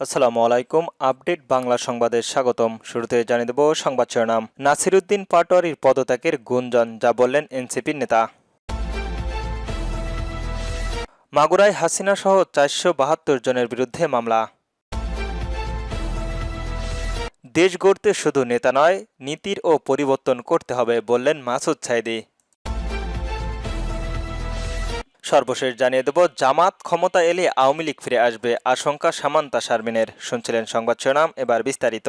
আসসালামু আলাইকুম, আপডেট বাংলা সংবাদে স্বাগতম। শুরুতে জানিয়ে দেব সংবাদ শিরোনাম। নাসিরুদ্দিন পাটোয়ারির পদত্যাগের গুঞ্জন, যা বললেন এনসিপির নেতা। মাগুরায় হাসিনা সহ চারশো বাহাত্তর জনের বিরুদ্ধে মামলা। দেশ গড়তে শুধু নেতা নয়, নীতির ও পরিবর্তন করতে হবে বললেন মাসুদ সাইদি। সর্বশেষ জানিয়ে দেব, জামাত ক্ষমতা এলে আওয়ামী লীগ ফিরে আসবে, আশঙ্কা সামান্তা শারমিনের। শুনছিলেন সংবাদ শিরোনাম, এবার বিস্তারিত।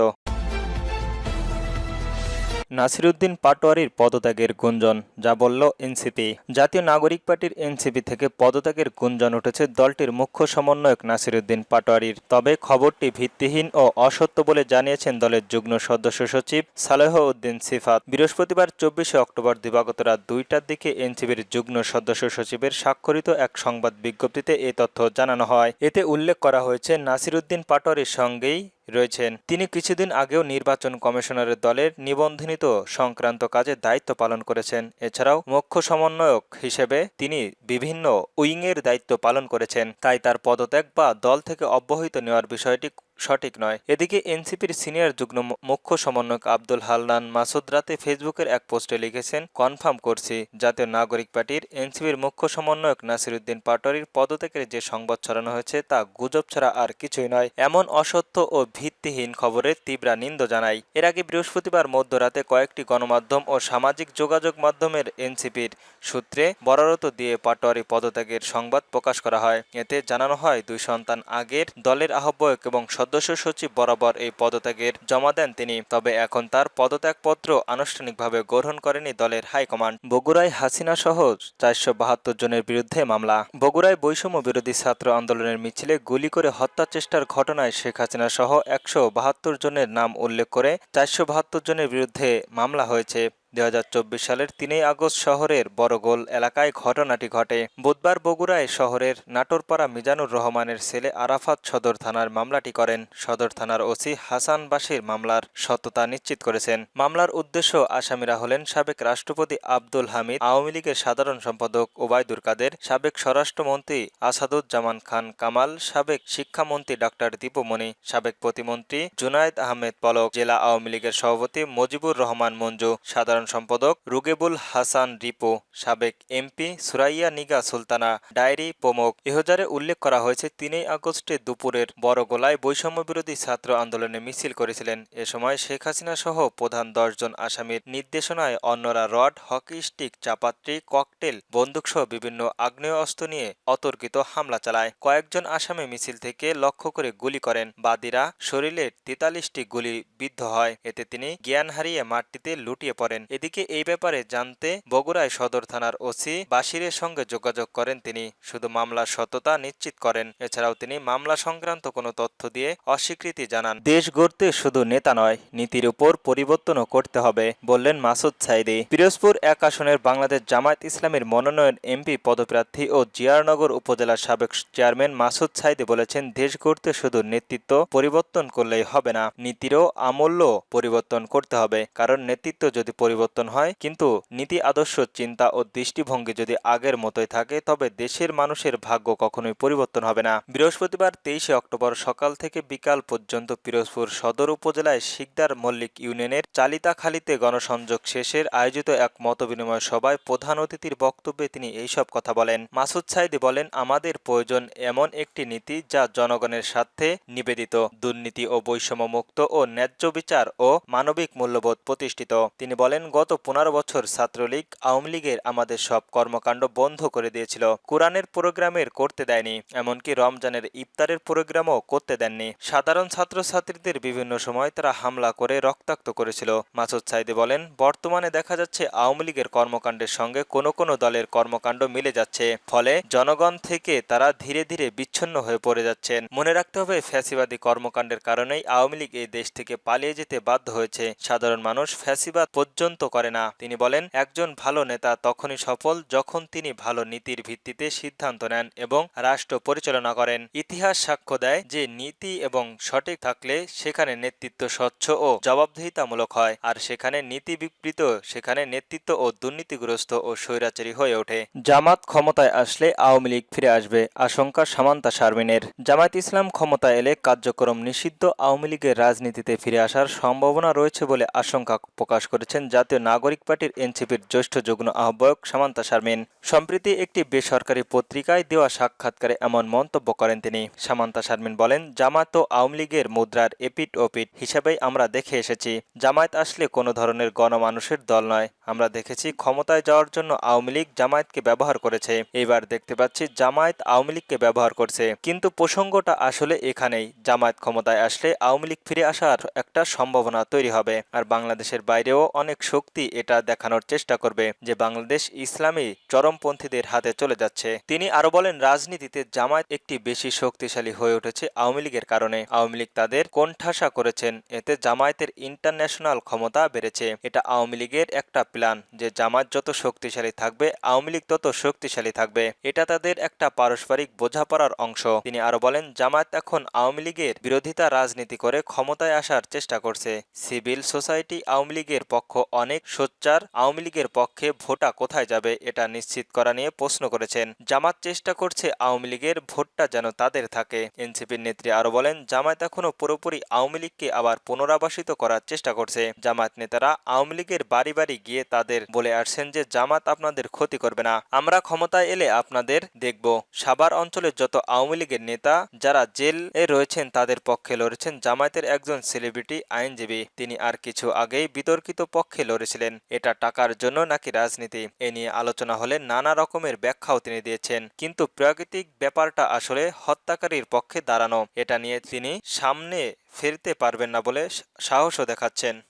নাসিরুদ্দিন পাটোয়ারির পদত্যাগের গুঞ্জন, যা বলল এনসিপি। জাতীয় নাগরিক পার্টির এনসিপি থেকে পদত্যাগের গুঞ্জন উঠেছে দলটির মুখ্য সমন্বয়ক নাসিরুদ্দিন পাটোয়ারির। তবে খবরটি ভিত্তিহীন ও অসত্য বলে জানিয়েছেন দলের যুগ্ম সদস্য সচিব সালেহ উদ্দিন সিফাত। বৃহস্পতিবার চব্বিশে অক্টোবর দিবাগত রাত দুইটার দিকে এনসিবির যুগ্ম সদস্য সচিবের স্বাক্ষরিত এক সংবাদ বিজ্ঞপ্তিতে এ তথ্য জানানো হয়। এতে উল্লেখ করা হয়েছে, নাসিরুদ্দিন পাটোয়ারির সঙ্গেই রয়েছেন। তিনি কিছুদিন আগেও নির্বাচন কমিশনারের দলের নিবন্ধনিত সংক্রান্ত কাজে দায়িত্ব পালন করেছেন। এছাড়াও মুখ্য সমন্বয়ক হিসেবে তিনি বিভিন্ন উইংয়ের দায়িত্ব পালন করেছেন। তাই তার পদত্যাগ বা দল থেকে অব্যাহতি নেওয়ার বিষয়টি সঠিক নয়। এদিকে এনসিপির সিনিয়র যুগ্ম মুখ্য সমন্বয়ক আব্দুল হালনান মাসুদ রাতে ফেসবুকের এক পোস্টে লিখেছেন, কনফার্ম করছি, জাতীয় নাগরিক পার্টির এনসিপির মুখ্য সমন্বয়ক নাসিরুদ্দিন পাটোয়ারির পদত্যাগের যে সংবাদ ছড়ানো হয়েছে তা গুজব ছাড়া আর কিছুই নয়। এমন অসত্য ও ভিত্তিহীন খবরের তীব্র নিন্দ জানাই এর আগে বৃহস্পতিবার মধ্যরাতে কয়েকটি গণমাধ্যম ও সামাজিক যোগাযোগ মাধ্যমের এনসিপির সূত্রে বরারত দিয়ে পাটোয়ারি পদত্যাগের সংবাদ প্রকাশ করা হয়। এতে জানানো হয়, দুই সন্তান আগের দলের আহ্বায়ক এবং সদস্য সচিব বরাবর এই পদত্যাগের জমা দেন তিনি। তবে এখন তার পদত্যাগপত্র আনুষ্ঠানিকভাবে গ্রহণ করেনি দলের হাইকমান্ড। বগুড়ায় হাসিনা সহ চারশো বাহাত্তর জনের বিরুদ্ধে মামলা। বগুড়ায় বৈষম্য বিরোধী ছাত্র আন্দোলনের মিছিলে গুলি করে হত্যা চেষ্টার ঘটনায় শেখ হাসিনা সহ একশো বাহাত্তর জনের নাম উল্লেখ করে চারশো বাহাত্তর জনের বিরুদ্ধে মামলা হয়েছে। দু হাজার চব্বিশ সালের তিনই আগস্ট শহরের বড়গোল এলাকায় ঘটনাটি ঘটে। বুধবার বগুড়ায় শহরের নাটোরপাড়া মিজানুর রহমানের ছেলে আরাফাত সদর থানার মামলাটি করেন। সদর থানার ওসি হাসান বাসির মামলার সত্যতা নিশ্চিত করেছেন। মামলার উদ্দেশ্য আসামিরা হলেন সাবেক রাষ্ট্রপতি আব্দুল হামিদ, আওয়ামী লীগের সাধারণ সম্পাদক ওবায়দুর কাদের, সাবেক স্বরাষ্ট্রমন্ত্রী আসাদুজ্জামান খান কামাল, সাবেক শিক্ষামন্ত্রী ডক্টর দীপমণি, সাবেক প্রতিমন্ত্রী জুনায়েদ আহমেদ পলক, জেলা আওয়ামী লীগের সভাপতি মজিবুর রহমান মঞ্জু, সাধারণ সাধারণ সম্পাদক রুগেবুল হাসান রিপো, সাবেক এমপি সুরাইয়া নিগা সুলতানা, ডায়েরি প্রমুখ। এহজারে উল্লেখ করা হয়েছে, তিনই আগস্টে দুপুরের বড়গোলায় বৈষম্য বিরোধী ছাত্র আন্দোলনে মিছিল করেছিলেন। এ সময় শেখ হাসিনা সহ প্রধান দশজন আসামির নির্দেশনায় অন্যরা রড, হকি স্টিক, চাপাত্রি, ককটেল বন্দুকসহ বিভিন্ন আগ্নেয় অস্ত্র নিয়ে অতর্কিত হামলা চালায়। কয়েকজন আসামি মিছিল থেকে লক্ষ্য করে গুলি করেন। বাদীরা শরীরের তেতাল্লিশটি গুলি বিদ্ধ হয়। এতে তিনি জ্ঞান হারিয়ে মাঠটিতে লুটিয়ে পড়েন। এদিকে এই ব্যাপারে জানতে বগুড়ায় সদর থানার ওসি বাশিরের সঙ্গে যোগাযোগ করেন তিনি। শুধু মামলার সততা নিশ্চিত করেন। এছাড়াও তিনি মামলা সংক্রান্ত কোনো তথ্য দিয়ে অস্বীকৃতি জানান। দেশ গড়তে শুধু নেতা নয়, নীতির উপর পরিবর্তনও করতে হবে, বললেন মাসুদ সাইদি। পিরোজপুর এক আসনের বাংলাদেশ জামায়াত ইসলামের মনোনয়ন এমপি পদপ্রার্থী ও জিয়ারনগর উপজেলার সাবেক চেয়ারম্যান মাসুদ সাইদি বলেছেন, দেশ গড়তে শুধু নেতৃত্ব পরিবর্তন করলেই হবে না, নীতিরও আমূল্য পরিবর্তন করতে হবে। কারণ নেতৃত্ব যদি পরিবর্তন পরিবর্তন হয়। কিন্তু নীতি, আদর্শ, চিন্তা ও দৃষ্টিভঙ্গি যদি আগের মতোই থাকে, তবে দেশের মানুষের ভাগ্য কখনোই পরিবর্তন হবে না। বৃহস্পতিবার তেইশে অক্টোবর সকাল থেকে বিকাল পর্যন্ত পিরোজপুর সদর উপজেলায় শিকদার মল্লিক ইউনিয়নের চালিতাখালীতে গণসংযোগ শেষের আয়োজিত এক মতবিনিময় সভায় প্রধান অতিথির বক্তব্যে তিনি এইসব কথা বলেন। মাসুদ সাইদি বলেন, আমাদের প্রয়োজন এমন একটি নীতি যা জনগণের স্বার্থে নিবেদিত, দুর্নীতি ও বৈষম্য মুক্ত ও ন্যায্য বিচার ও মানবিক মূল্যবোধ প্রতিষ্ঠিত। তিনি বলেন গত পনেরো বছর ছাত্রলীগ, আওয়ামী লীগের আমাদের সব কর্মকাণ্ড বন্ধ করে দিয়েছিল। কোরআনের প্রোগ্রামের করতে দেয়নি, এমনকি রমজানের ইফতারের প্রোগ্রামও করতে দেননি। সাধারণ ছাত্রছাত্রীদের বিভিন্ন সময় তারা হামলা করে রক্তাক্ত করেছিল। মাসুদ সাইদি বলেন, বর্তমানে দেখা যাচ্ছে আওয়ামী লীগের কর্মকাণ্ডের সঙ্গে কোনো কোনো দলের কর্মকাণ্ড মিলে যাচ্ছে। ফলে জনগণ থেকে তারা ধীরে ধীরে বিচ্ছিন্ন হয়ে পড়ে যাচ্ছেন। মনে রাখতে হবে, ফ্যাসিবাদী কর্মকাণ্ডের কারণেই আওয়ামী লীগ এই দেশ থেকে পালিয়ে যেতে বাধ্য হয়েছে। সাধারণ মানুষ ফ্যাসিবাদ পর্যন্ত পর্যন্ত করে না। তিনি বলেন, একজন ভালো নেতা তখনই সফল যখন তিনি ভালো নীতির ভিত্তিতে সিদ্ধান্ত নেন এবং রাষ্ট্র পরিচালনা করেন। ইতিহাস সাক্ষ্য দেয় যে নীতি এবং সঠিক থাকলে সেখানে নেতৃত্ব স্বচ্ছ ও জবাবদিহিতামূলক হয়, আর সেখানে নীতি বিকৃত, সেখানে নেতৃত্ব ও দুর্নীতিগ্রস্ত ও স্বৈরাচারী হয়ে ওঠে। জামাত ক্ষমতায় আসলে আওয়ামী লীগ ফিরে আসবে, আশঙ্কা সামান্তা শারমিনের। জামায়াত ইসলাম ক্ষমতায় এলে কার্যক্রম নিষিদ্ধ, আওয়ামী লীগের রাজনীতিতে ফিরে আসার সম্ভাবনা রয়েছে বলে আশঙ্কা প্রকাশ করেছেন জাতীয় নাগরিক পার্টির এনসিপির জ্যেষ্ঠ যুগ্ম আহ্বায়ক সামান্তা শারমিন। সম্প্রতি একটি বেসরকারি পত্রিকায় দেওয়া সাক্ষাৎকারে এমন মন্তব্য করেন তিনি। সামান্তা শারমিন বলেন জামাত ও আওয়ামী লীগের মুদ্রার এপিট ওপিট হিসাবেই আমরা দেখে এসেছি। জামায়াত আসলে কোনো ধরনের গণমানুষের দল নয়। আমরা দেখেছি ক্ষমতায় যাওয়ার জন্য আওয়ামী লীগ জামায়াতকে ব্যবহার করেছে। এবার দেখতে পাচ্ছি জামায়াত আওয়ামী লীগকে ব্যবহার করছে। কিন্তু প্রসঙ্গটা আসলে এখানেই। জামায়াত ক্ষমতায় আসলে আওয়ামী লীগ ফিরে আসার একটা সম্ভাবনা তৈরি হবে। আর বাংলাদেশের বাইরেও অনেক শক্তি এটা দেখানোর চেষ্টা করবে যে বাংলাদেশ ইসলামী চরমপন্থীদের হাতে চলে যাচ্ছে। তিনি আরও বলেন, রাজনীতিতে জামায়াত একটি বেশি শক্তিশালী হয়ে উঠেছে আওয়ামী লীগের কারণে। আওয়ামী লীগ তাদের কোণঠাসা করেছেন, এতে জামায়াতের ইন্টারন্যাশনাল ক্ষমতা বেড়েছে। এটা আওয়ামী লীগের একটা প্ল্যান যে জামায়াত যত শক্তিশালী থাকবে, আওয়ামী লীগ তত শক্তিশালী থাকবে। এটা তাদের একটা পারস্পরিক বোঝাপড়ার অংশ। তিনি আরও বলেন, জামায়াত এখন আওয়ামী লীগের বিরোধিতা রাজনীতি করে ক্ষমতায় আসার চেষ্টা করছে। সিভিল সোসাইটি আওয়ামী লীগের পক্ষ অনেক সোচ্চার আওয়ামী লীগের পক্ষে ভোটা কোথায় যাবে এটা নিশ্চিত করা নিয়ে প্রশ্ন করেছেন। জামাত চেষ্টা করছে আওয়ামী লীগের ভোটটা যেন তাদের থাকে। এনসিপির নেত্রী আরও বলেন, জামায়াত এখনও পুরোপুরি আওয়ামী লীগকে আবার পুনরাবাসিত করার চেষ্টা করছে। জামায়াত নেতারা আওয়ামী লীগের বাড়ি বাড়ি গিয়ে তাদের বলে আসছেন যে, জামাত আপনাদের ক্ষতি করবে না। আমরা ক্ষমতায় এলে আপনাদের দেখব। সাবার অঞ্চলের যত আওয়ামী লীগের নেতা, যারা জেলে রয়েছেন, তাদের পক্ষে লড়েছেন জামায়াতের একজন সেলিব্রিটি আইনজীবী। তিনি আর কিছু আগেই বিতর্কিত পক্ষে লড়েছিলেন। এটা টাকার জন্য নাকি রাজনীতি? এ নিয়ে আলোচনা হলে নানা রকমের ব্যাখ্যাও তিনি দিয়েছেন। কিন্তু প্রাকৃতিক ব্যাপারটা আসলে হত্যাকারীর পক্ষে দাঁড়ানো। এটা নিয়ে তিনি সামনে ফিরতে পারবেন না বলে সাহসও দেখাচ্ছেন।